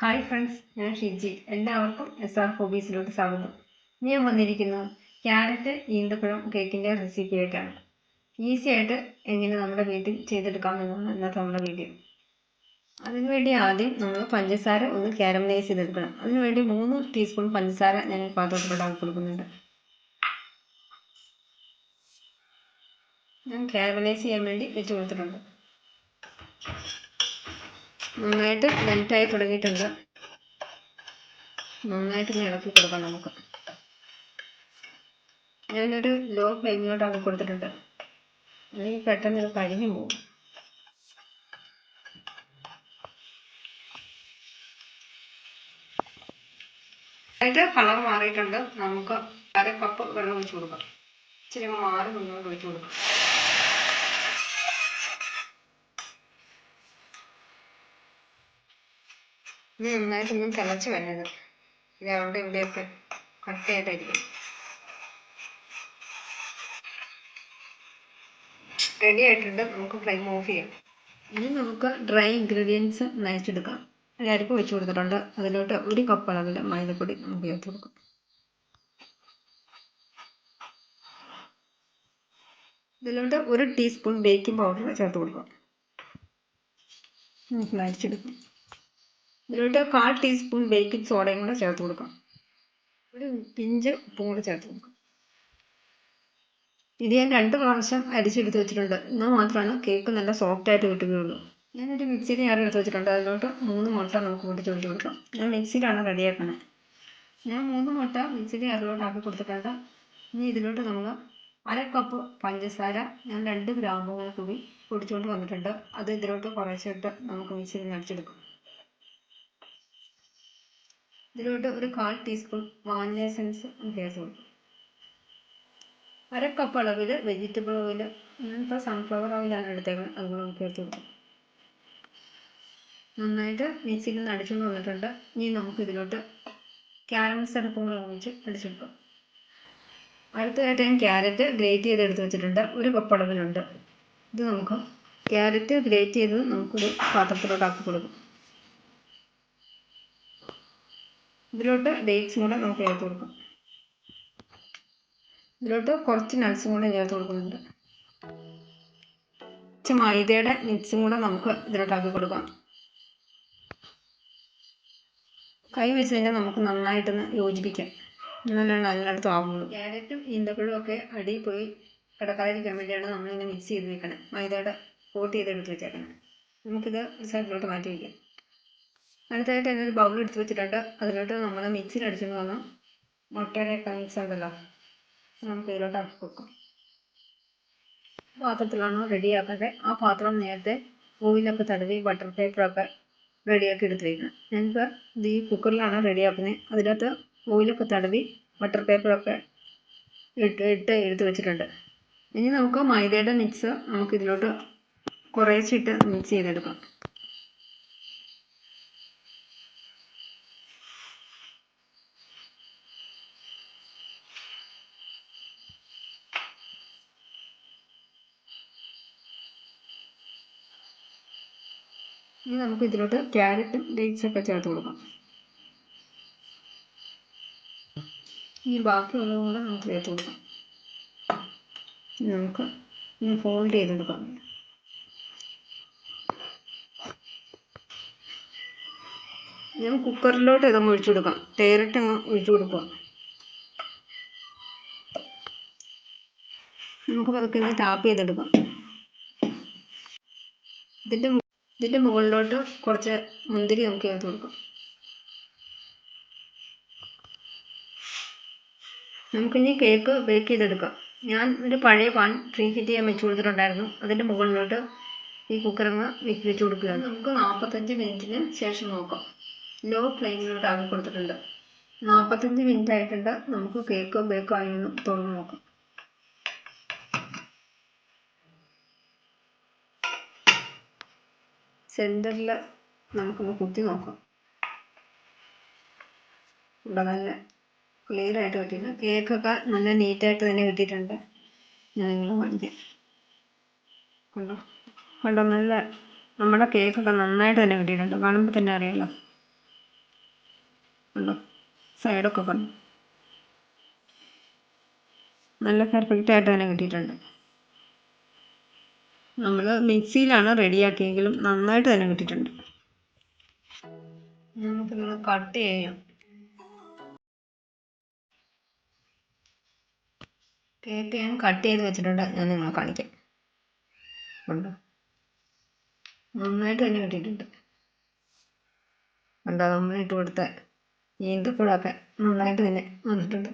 Hi friends ഞാൻ ഷിജി. എല്ലാവർക്കും S R ഹോബീസിലോട്ട് സ്വാഗതം. ഞാൻ വന്നിരിക്കുന്നത് ക്യാരറ്റ് ഈന്തപ്പഴം കേക്കിന്റെ റെസിപ്പി ആയിട്ടാണ്. ഈസി ആയിട്ട് എങ്ങനെ നമ്മുടെ വീട്ടിൽ ചെയ്തെടുക്കാമെന്നാണ് ഇന്നത്തെ നമ്മുടെ വീഡിയോ അതിനുവേണ്ടി ആദ്യം നമ്മൾ പഞ്ചസാര ഒന്ന് കാരമലൈസ് ചെയ്തെടുക്കണം. അതിനുവേണ്ടി മൂന്ന് ടീസ്പൂൺ പഞ്ചസാര ഞാൻ പാത്രത്തിലോട്ടാക്കി കൊടുക്കുന്നുണ്ട്. ഞാൻ കാരമലൈസ് ചെയ്യാൻ വേണ്ടി വെച്ച് കൊടുത്തിട്ടുണ്ട്. നന്നായിട്ട് മെൽറ്റായി തുടങ്ങിയിട്ടുണ്ട്. നന്നായിട്ട് ഇളക്കി കൊടുക്കാം നമുക്ക്. ഞാനൊരു ലോ ഫ്ലെയിമിലോട്ടാക്കി കൊടുത്തിട്ടുണ്ട്. അല്ലെങ്കിൽ പെട്ടെന്ന് ഇത് കരിഞ്ഞു പോകും. അതിന്റെ കളർ മാറിയിട്ടുണ്ട്. നമുക്ക് അര കപ്പ് വെള്ളം ഒഴിച്ചു കൊടുക്കാം. ഇച്ചിരി മാറി മുന്നോട്ട് ഒഴിച്ചു കൊടുക്കാം. ഇത് നന്നായിട്ടൊന്നും തിളച്ച് വരരുത്. ഇത് അവിടെ ഇവിടെയൊക്കെ കട്ടയായിട്ടായിരിക്കും റെഡി ആയിട്ടുണ്ട്. നമുക്ക് ഫ്ലെയിം ഓഫ് ചെയ്യാം. ഇനി നമുക്ക് ഡ്രൈ ഇൻഗ്രീഡിയൻസ് നനച്ചെടുക്കാം. ഒരു അരിപ്പ് വെച്ച് കൊടുത്തിട്ടുണ്ട്. അതിലോട്ട് ഒരു കപ്പ് അളവിൽ മൈദപ്പൊടി നമുക്ക് ചേർത്ത് കൊടുക്കാം. ഇതിലോട്ട് ഒരു ടീസ്പൂൺ ബേക്കിംഗ് പൗഡർ ചേർത്ത് കൊടുക്കാം. നമുക്ക് നനച്ചെടുക്കാം ഇതിലോട്ട് കാൽ ടീസ്പൂൺ ബേക്കിംഗ് സോഡയും കൂടെ ചേർത്ത് കൊടുക്കാം. ഒരു പിഞ്ച് ഉപ്പും കൂടെ ചേർത്ത് കൊടുക്കാം. ഇത് ഞാൻ രണ്ട് പ്രാവശ്യം അരിച്ചെടുത്ത് വെച്ചിട്ടുണ്ട്. എന്നാൽ മാത്രമാണ് കേക്ക് നല്ല സോഫ്റ്റ് ആയിട്ട് കിട്ടുകയുള്ളൂ. ഞാനൊരു മിക്സിയിൽ ഞാൻ എടുത്ത് വെച്ചിട്ടുണ്ട്. അതിലോട്ട് മൂന്ന് മുട്ട നമുക്ക് പൊട്ടിച്ച് ഒഴിച്ച് കൊടുക്കാം. ഞാൻ മിക്സിയിലാണ് റെഡിയാക്കണത് ഞാൻ മൂന്ന് മുട്ട മിക്സിയിൽ അതിലോട്ട് ആക്കി കൊടുത്തിട്ടുണ്ട്. ഇനി ഇതിലോട്ട് നമ്മൾ അര കപ്പ് പഞ്ചസാര ഞാൻ രണ്ട് ഗ്രാമ്പുകൾ കൂടി പൊടിച്ചുകൊണ്ട് വന്നിട്ടുണ്ട്. അത് ഇതിലോട്ട് കുറേശ്ശിട്ട് നമുക്ക് മിക്സിയിൽ അടിച്ചെടുക്കാം. ഇതിലോട്ട് ഒരു കാൽ ടീസ്പൂൺ വാനില എസൻസ് ചേർത്ത് കൊടുക്കും. അര കപ്പ് അളവിൽ വെജിറ്റബിൾ ഓയിൽ ഞാനിപ്പോൾ സൺഫ്ലവർ ഓയിലാണ് എടുത്തേക്കുന്നത്. അതുപോലെ ചേർത്ത് കൊടുക്കും. നന്നായിട്ട് മിക്സിയിൽ നിന്ന് അടിച്ചു വന്നിട്ടുണ്ട്. ഇനി നമുക്ക് ഇതിലോട്ട് സിറപ്പും കൂടെ ഒഴിച്ച് അടിച്ചെടുക്കാം അടുത്തതായിട്ട് ഞാൻ ക്യാരറ്റ് ഗ്രേറ്റ് ചെയ്ത് എടുത്ത് വെച്ചിട്ടുണ്ട്. ഒരു കപ്പ് അളവിലുണ്ട്. ഇത് നമുക്ക് ക്യാരറ്റ് ഗ്രേറ്റ് ചെയ്ത് നമുക്കൊരു പാത്രത്തിലോട്ട് ആക്കി കൊടുക്കും. ഇതിലോട്ട് ഡേറ്റ്സും കൂടെ നമുക്ക് ചേർത്ത് കൊടുക്കാം. ഇതിലോട്ട് കുറച്ച് നട്ട്സും കൂടെ ചേർത്ത് കൊടുക്കുന്നുണ്ട്. കുറച്ച് മൈദയുടെ മിക്സും കൂടെ നമുക്ക് ഇതിലോട്ടാക്കി കൊടുക്കാം. കൈ വെച്ച് കഴിഞ്ഞാൽ നമുക്ക് നന്നായിട്ടൊന്ന് യോജിപ്പിക്കാം. നല്ല നല്ലയിടത്തും ആവുള്ളൂ ക്യാരറ്റും ഈന്തപ്പഴവും ഒക്കെ അടിയിൽ പോയി കിടക്കാതിരിക്കാൻ വേണ്ടിയാണ് നമ്മളിങ്ങനെ മിക്സ് ചെയ്ത് വെക്കണം. മൈദയുടെ കോട്ട് ചെയ്ത് എടുത്ത് വെച്ചേക്കണം. നമുക്കിത് സൈഡിലോട്ട് മാറ്റി വയ്ക്കാം അടുത്തായിട്ട് ഞാനൊരു ബൗൾ എടുത്ത് വെച്ചിട്ടുണ്ട്. അതിലോട്ട് നമ്മൾ മിക്സിയിൽ അടിച്ചുകൊണ്ട് വന്ന മുട്ടയുടെ മിക്സ് ഉണ്ടല്ലോ. നമുക്ക് ഇതിലോട്ട് ആക്കി കൊടുക്കാം. പാത്രത്തിലാണോ റെഡിയാക്കാതെ ആ പാത്രം നേരത്തെ ഓയിലൊക്കെ തടവി ബട്ടർ പേപ്പറൊക്കെ റെഡിയാക്കി എടുത്ത് വയ്ക്കണം ഞാനിപ്പോൾ ഇത് ഈ കുക്കറിലാണ് റെഡിയാക്കുന്നത് അതിനകത്ത് ഓയിലൊക്കെ തടവി ബട്ടർ പേപ്പറൊക്കെ ഇട്ട് ഇട്ട് എടുത്ത് വെച്ചിട്ടുണ്ട്. ഇനി നമുക്ക് മൈദയുടെ മിക്സ് നമുക്ക് ഇതിലോട്ട് കുറേശ്ശിട്ട് മിക്സ് ചെയ്തെടുക്കാം. ഇനി നമുക്ക് ഇതിലോട്ട് ക്യാരറ്റും ഡേറ്റ്സൊക്കെ ചേർത്ത് കൊടുക്കാം. ഈ ബാക്കിയുള്ളതും കൂടെ നമുക്ക് ചേർത്ത് കൊടുക്കാം. നമുക്ക് ഇനി ഫോൾഡ് ചെയ്തെടുക്കാം. ഞാൻ കുക്കറിലോട്ട് ഇതങ്ങ് ഒഴിച്ചു കൊടുക്കാം ഡയറക്റ്റ് അങ്ങ് ഒഴിച്ചു കൊടുക്കുക. നമുക്ക് പതുക്കെ ഇത് ടാപ്പ് ചെയ്തെടുക്കാം. ഇതിന്റെ ഇതിന്റെ മുകളിലോട്ട് കുറച്ച് മുന്തിരി നമുക്ക് ചേർത്ത് കൊടുക്കാം. നമുക്കിനി കേക്ക് ബേക്ക് ചെയ്തെടുക്കാം. ഞാൻ ഒരു പഴയ പാൻ പ്രീ ഹീറ്റ് ചെയ്യാൻ വെച്ച് കൊടുത്തിട്ടുണ്ടായിരുന്നു. അതിന്റെ മുകളിലോട്ട് ഈ കുക്കറങ്ങ് വെച്ച് കൊടുക്കുകയാണ്. നമുക്ക് നാൽപ്പത്തഞ്ച് മിനിറ്റിന് ശേഷം നോക്കാം. ലോ ഫ്ലെയിമിലോട്ട് ആക്കി കൊടുത്തിട്ടുണ്ട്. നാൽപ്പത്തഞ്ച് മിനിറ്റ് ആയിട്ടുണ്ട്. നമുക്ക് കേക്ക് ബേക്ക് ആയെന്ന് തുറന്ന് നോക്കാം. സെന്ററിൽ നമുക്കൊന്ന് കുത്തി നോക്കാം. ഇവിടെ നല്ല ക്ലിയർ ആയിട്ട് കിട്ടിയില്ല കേക്കൊക്കെ നല്ല നീറ്റായിട്ട് തന്നെ കിട്ടിയിട്ടുണ്ട്. ഞാൻ നിങ്ങൾ കാണിക്കാം. കണ്ടോ? കണ്ടോ? നല്ല നമ്മുടെ കേക്കൊക്കെ നന്നായിട്ട് തന്നെ കിട്ടിയിട്ടുണ്ട്. കാണുമ്പോൾ തന്നെ അറിയാമല്ലോ കണ്ടോ? സൈഡൊക്കെ കണ്ടു? നല്ല പെർഫെക്റ്റ് ആയിട്ട് തന്നെ കിട്ടിയിട്ടുണ്ട്. നമ്മൾ മിക്സിയിലാണ് റെഡിയാക്കിയെങ്കിലും നന്നായിട്ട് തന്നെ കിട്ടിയിട്ടുണ്ട്. നമുക്കിത് കട്ട് ചെയ്യാം. കേക്ക് ഞാൻ കട്ട് ചെയ്ത് വെച്ചിട്ടുണ്ട്. ഞാൻ നിങ്ങളെ കാണിക്കാം. ഉണ്ടോ നന്നായിട്ട് തന്നെ കിട്ടിയിട്ടുണ്ട്. ഉണ്ടോ നമ്മൾ ഇട്ട് കൊടുത്ത ഈന്തപ്പഴമൊക്കെ നന്നായിട്ട് തന്നെ വന്നിട്ടുണ്ട്.